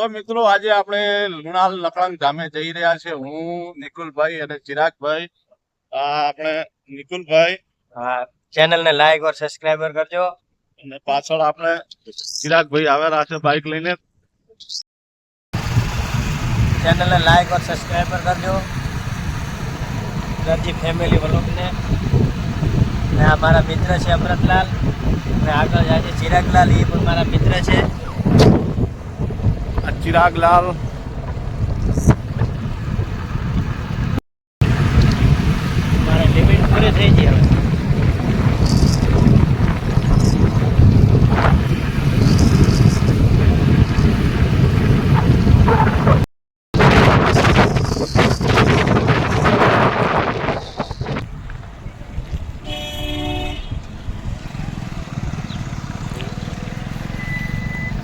તો મિત્રો આજે આપણે લુણાલ લકડાંગ ગામે જઈ રહ્યા છે. હું નિકુલભાઈ અને ચિરાગભાઈ. આ આપણે નિકુલભાઈ ચેનલ ને લાઈક ઓર સબસ્ક્રાઈબર કરજો. અને પાછળ આપણે ચિરાગભાઈ આવેલા છે બાઇક લઈને. ચેનલ ને લાઈક ઓર સબસ્ક્રાઇબર કરજો. દરજી ફેમિલી વલોગને ને આ મારા મિત્ર છે અમરતલાલ ને આગળ જાય છે ચિરાગલાલ. એ પણ મારા મિત્ર છે. ચિરાગલાલ મારા લિમિટ પૂરી થઈ ગઈ હવે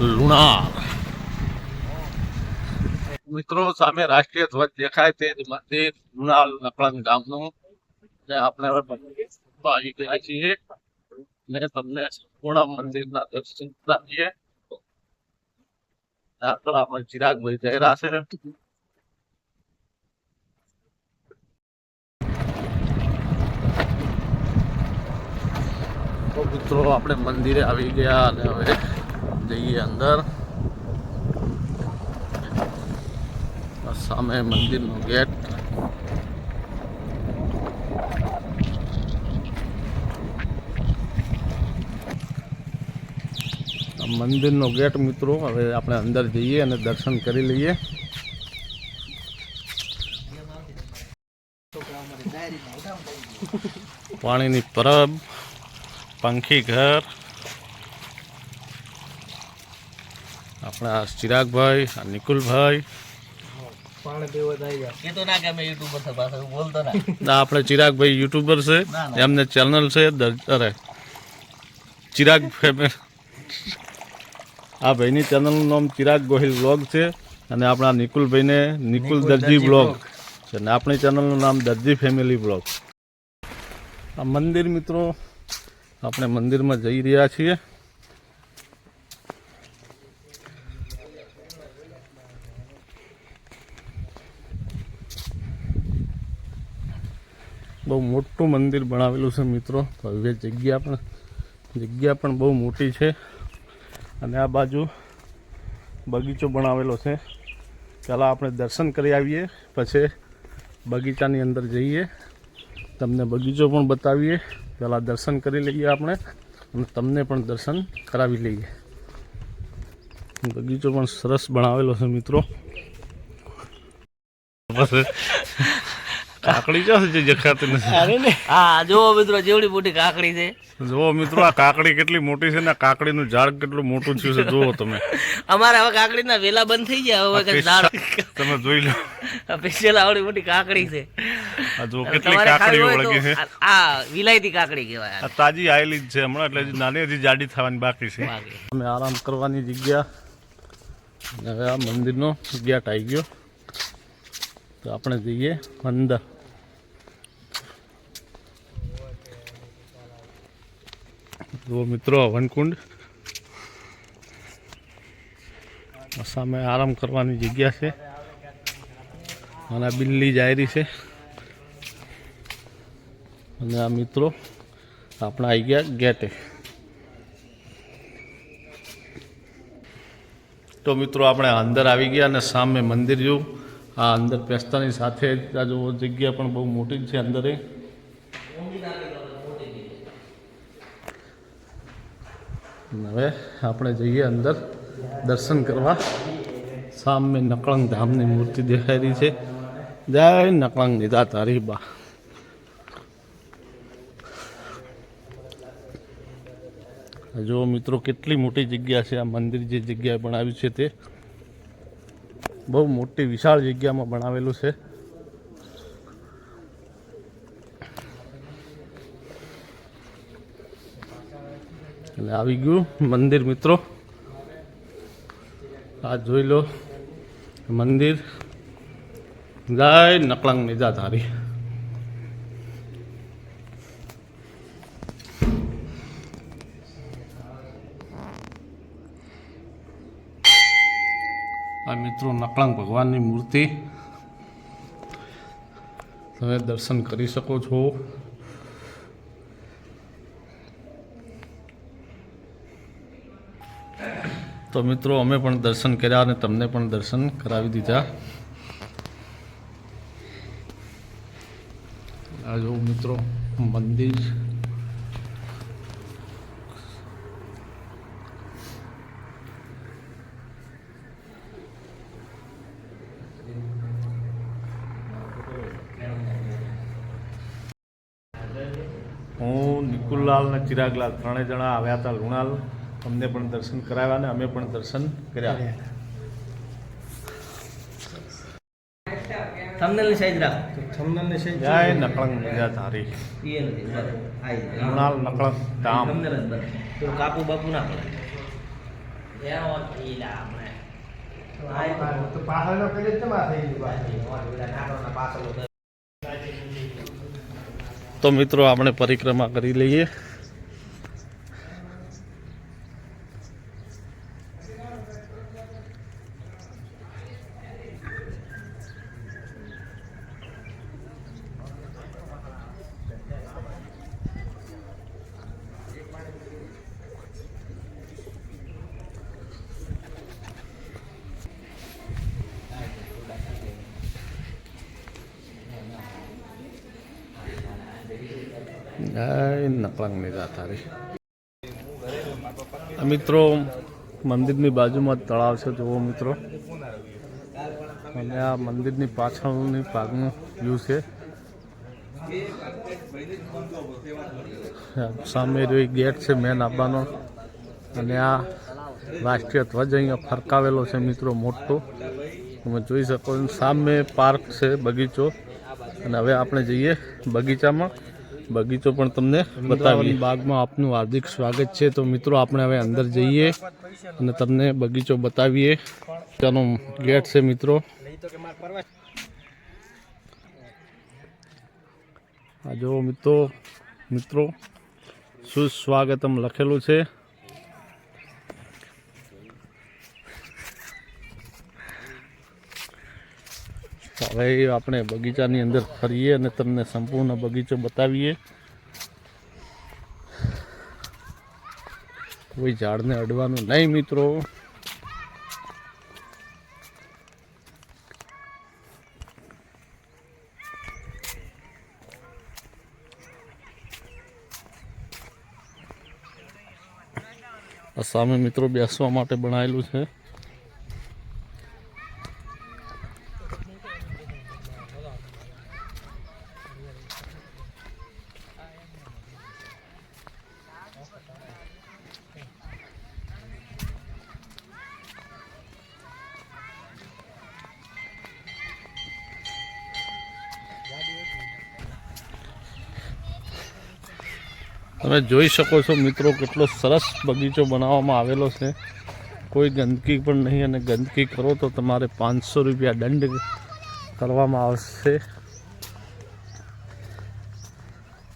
લુણાલ મિત્રો સામે રાષ્ટ્રીય ધ્વજ દેખાય તે મંદિર લુણાલ લકળાંગ ગામનું. આપણે આવી ગયા છીએ. ને તમને પૂર્ણ મંદિરના દર્શન કરાવીએ. ચિરાગભાઈ જઈ છે. મિત્રો, આપણે મંદિરે આવી ગયા અને હવે જઈએ અંદર આ સામે મંદિરનો ગેટ. મંદિરનો ગેટ મિત્રો, હવે આપણે અંદર જઈએ અને દર્શન કરી લઈએ. પાણીની પરબ, પંખી ઘર. આપણા ચિરાગભાઈ નિકુલભાઈ આપણે ચિરાગભાઈ યુટ્યુબર છે. એમને ચેનલ છે અરે ચિરાગ ફેમિલી આ ભાઈની ચેનલનું નામ ચિરાગ ગોહિલ બ્લોગ છે અને આપણા નિકુલભાઈને નિકુલ નિકુલ દરજી દરજી બ્લોગ છે અને આપણી ચેનલનું નામ દરજી ફેમિલી બ્લોગ આ મંદિર મિત્રો આપણે મંદિરમાં જઈ રહ્યા છીએ. બહુ મોટું મંદિર બનાવેલું છે મિત્રો. ભવ્ય જગ્યા પણ જગ્યા પણ બહુ મોટી છે. અને આ બાજુ બગીચો બનાવેલો છે. પહેલાં આપણે દર્શન કરી આવીએ, પછી બગીચાની અંદર જઈએ. તમને બગીચો પણ બતાવીએ. પહેલાં દર્શન કરી લઈએ આપણે અને તમને પણ દર્શન કરાવી લઈએ. બગીચો પણ સરસ બનાવેલો છે મિત્રો. પછી કાકડી ક્યાં છે જે દેખાતી નથી. હા જો મિત્રો જેવડી મોટી કાકડી છે. જુઓ મિત્રો આ કાકડી કેટલી મોટી છે ને કાકડીનું ઝાડ કેટલું મોટું થયું છે જુઓ તમે. અમારે હવે કાકડીના વેલા બંધ થઈ ગયા હવે કઈ ઝાડ તમે જોઈ લો. સ્પેશિયલ આવડી મોટી કાકડી છે. આ જુઓ કેટલી કાકડી વળગી છે. આ- વિલાયતી કાકડી કહેવાય. આ તાજી આવેલી જ છે હમણાં એટલે હજી નાની હજી જાડી થવાની બાકી છે. અમે આરામ કરવાની જગ્યા. હવે આ મંદિરનો ગેટ આવી ગયો. તો આપણે જઈએ અંદર જુઓ મિત્રો, વનકુંડ. આ સામે આરામ કરવાની જગ્યા છે. અને બિલ્લી જાયરી છે. અને આ મિત્રો આપણે આવી ગયા ગેટે. તો મિત્રો, આપણે અંદર આવી ગયા અને સામે મંદિર જોયું. આ અંદર પેસ્તાની સાથે જ આ જગ્યા પણ બહુ મોટી છે અંદરે. હવે આપણે જઈએ અંદર દર્શન કરવા. સામે નકળંગ ધામની મૂર્તિ દેખાઈ રહી છે. જય નકળંગ નિધા તારી બા. જો મિત્રો કેટલી મોટી જગ્યા છે, આ મંદિર જે જગ્યાએ બનાવ્યું છે તે. બહુ મોટી વિશાળ જગ્યામાં બનાવેલું છે. એટલે આવી ગયું મંદિર મિત્રો. આ જોઈ લો. મંદિર. જય નકળાંગ નિજાધારી. આ મિત્રો નકળાંગ ભગવાનની મૂર્તિ. તમે દર્શન કરી શકો છો. તો મિત્રો, અમે પણ દર્શન કર્યા અને તમને પણ દર્શન કરાવી દીધા. આ જો મિત્રો, મંદિર. હું નિકુલલાલ અને ચિરાગલાલ ત્રણેય જણા આવ્યા હતા લુણાલ. અમને પણ દર્શન કરાવ્યા અને અમે પણ દર્શન કર્યા. થંબનેલની સાઈઝ જય નકળંગ મજા તારી એ નથી નકળંગ ધામ. થંબનેલ જ કાપુ બાપુ ના પડે. તો મિત્રો આપણે પરિક્રમા કરી લઈએ. નકળંગ નિજા તારી આ મિત્રો મંદિરની બાજુમાં તળાવ છે, જુઓ મિત્રો. અને આ મંદિરની પાછળની ભાગનું વ્યૂ છે. સામે જો ગેટ છે મેન આવવાનો અને આ રાષ્ટ્રીય ધ્વજ અહીંયા ફરકાવેલો છે મિત્રો મોટો. તમે જોઈ શકો સામે પાર્ક છે બગીચો. અને હવે આપણે જઈએ બગીચામાં. બગીચો પણ તમને બતાવી બાગમાં આપનું હાર્દિક સ્વાગત છે. તો મિત્રો, આપણે હવે અંદર જઈએ અને તમને બગીચો બતાવીએ. ત્યાંનો ગેટ છે મિત્રો. આ જો મિત્રો મિત્રો, સુસ્વાગતમ લખેલું છે. હવે આપણે બગીચાની અંદર ફરીએ અને તમને સંપૂર્ણ બગીચો બતાવીએ. કોઈ ઝાડને અડવાનું નહીં મિત્રો. સામે મિત્રો બેસવા માટે બનાવેલું છે. તમે જોઈ શકો છો મિત્રો કેટલો સરસ બગીચો બનાવવામાં આવેલો છે. કોઈ ગંદકી પણ નહીં અને ગંદકી કરો તો તમારે પાંચસો રૂપિયા દંડ કરવામાં આવશે.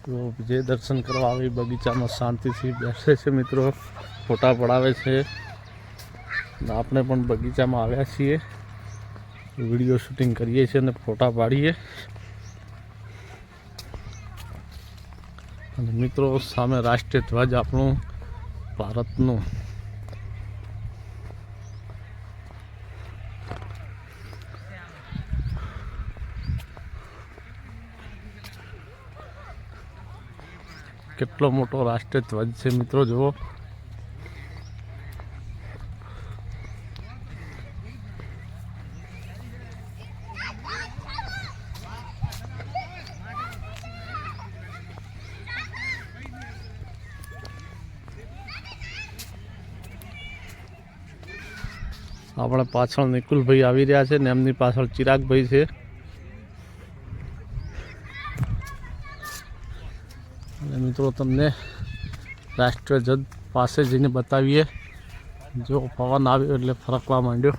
તો જે દર્શન કરવા આવે બગીચામાં શાંતિથી બેસે છે મિત્રો. ફોટા પડાવે છે. આપણે પણ બગીચામાં આવ્યા છીએ. વીડિયો શૂટિંગ કરીએ છીએ અને ફોટા પાડીએ. અને મિત્રો સામે રાષ્ટ્રીય ધ્વજ આપણું ભારતનું. કેટલો મોટો રાષ્ટ્રીય ધ્વજ છે મિત્રો જુઓ. આપણે પાછળ નિકુલભાઈ આવી રહ્યા છે ને એમની પાછળ ચિરાગભાઈ છે. અને મિત્રો તમને રાષ્ટ્રીય જજ પાસે જઈને બતાવીએ. જો પવન આવ્યો એટલે ફરકવા માંડ્યો.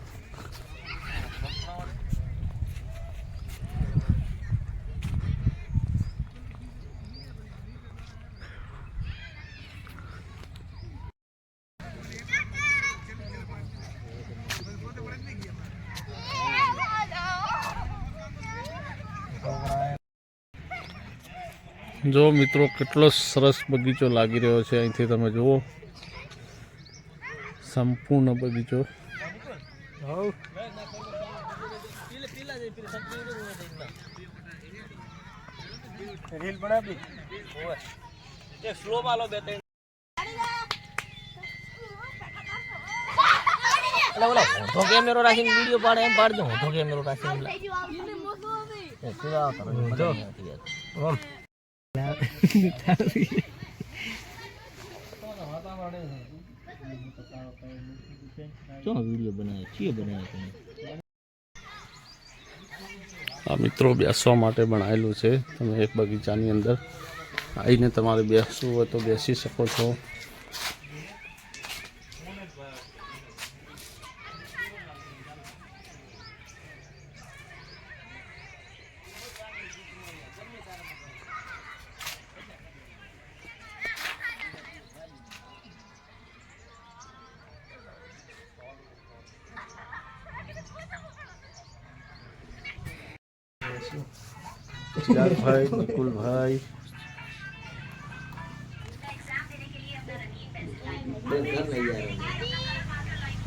જો મિત્રો કેટલો સરસ બગીચો લાગી રહ્યો છે. અહીંથી તમે જુઓ. સંપૂર્ણ બગીચો. રીલ બનાવી. એક સ્લો માલો બે ત્રણ. એટલે ઓલો ઊંધો કેમેરો રાખીને વીડિયો પાડે એમ પાડજો. ઊંધો કેમેરો રાખીને. ઓમ. આ મિત્રો બેસવા માટે બનાવેલું છે. તમે એક બગીચાની અંદર આવીને તમારે બેસવું હોય તો બેસી શકો છો. ભાઈ નિકુલભાઈ.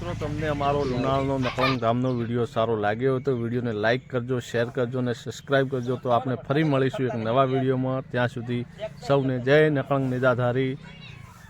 મિત્રો, તમને અમારો લુણાળનો નકલંગ ધામનો વીડિયો સારો લાગ્યો તો વિડીયોને લાઇક કરજો, શેર કરજો અને સબસ્ક્રાઈબ કરજો તો આપણે ફરી મળીશું એક નવા વિડીયોમાં. ત્યાં સુધી સૌને જય નકળંગ નિદાધારી